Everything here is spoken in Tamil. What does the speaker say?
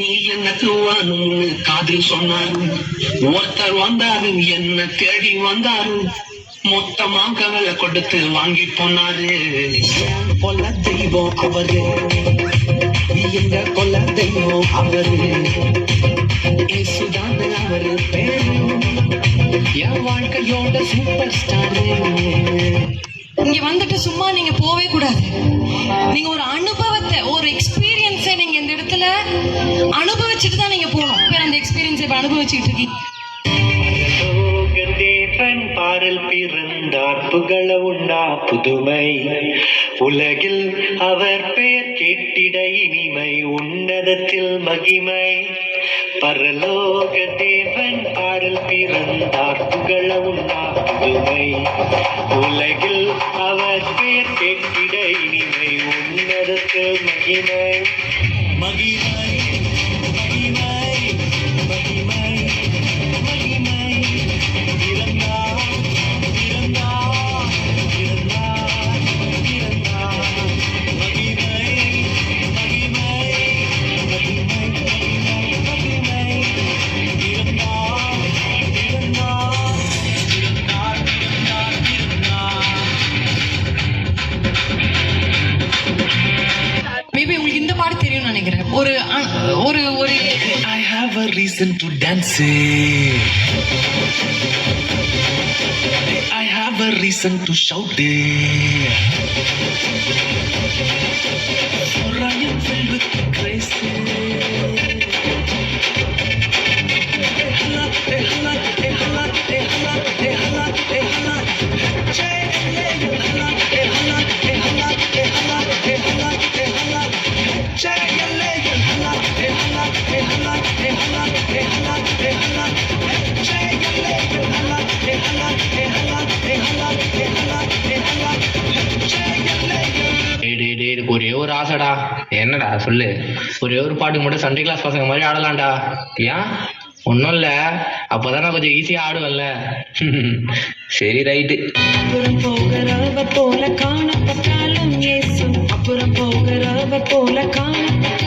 நீ என்ன வேணும்னு காதில் சொன்னாரு ஒருத்தர் வந்தாரு என்ன தேடி வந்தாரு மொத்தமா கவலை கொடுத்து வாங்கி போனாரு. கொல்ல தெய்வம் அவரு. எங்க கொல்ல தெய்வம் அவரு. இயேசுதான் அவரு பேரு. என் வாழ்க்கையோட சூப்பர் ஸ்டாரு இங்க வந்துட்டு சும்மா நீங்க போவே கூடாது. நீங்க ஒரு அனுபவம் அனுபவிச்சுட்டு தான் நீங்க போகணும். வேற அந்த எக்ஸ்பீரியன்ஸ் இப்போ அனுபவிச்சுட்டு இருக்கீங்க. தேவன் பாடல் பிறந்தார் புகழ உண்டா புதுமை. உலகில் அவர் பெயர் கேட்டிட இனிமை உன்னதத்தில் மகிமை. பரலோக தேவன் பாடல் பிறந்தார் புகழ உண்டா புதுமை. உலகில் அவர் பெயர் கேட்டிட இனிமை உன்னதத்தில் மகிமை. மகிமை. ஒரு அ- ஒரு ஒரு I have a reason to dance. I have a reason to shout. எனக்கு ஒரே ஒரு ஆசைடா. என்னடா சொல்லு? ஒரே ஒரு பாட்டுக்கு மட்டும் சண்டே கிளாஸ் பசங்க மாதிரி ஆடலாம்டா. ஏன்? ஒன்றும் இல்லை. அப்போதான் நான் கொஞ்சம் ஈஸியாக ஆடுவேன்ல. சரி ரைட்டு அப்புறம் போகிறவ போல காணப்பட்டாலும் இயேசு அப்புறம் போகிறவ போல காணப்பட்டாலும்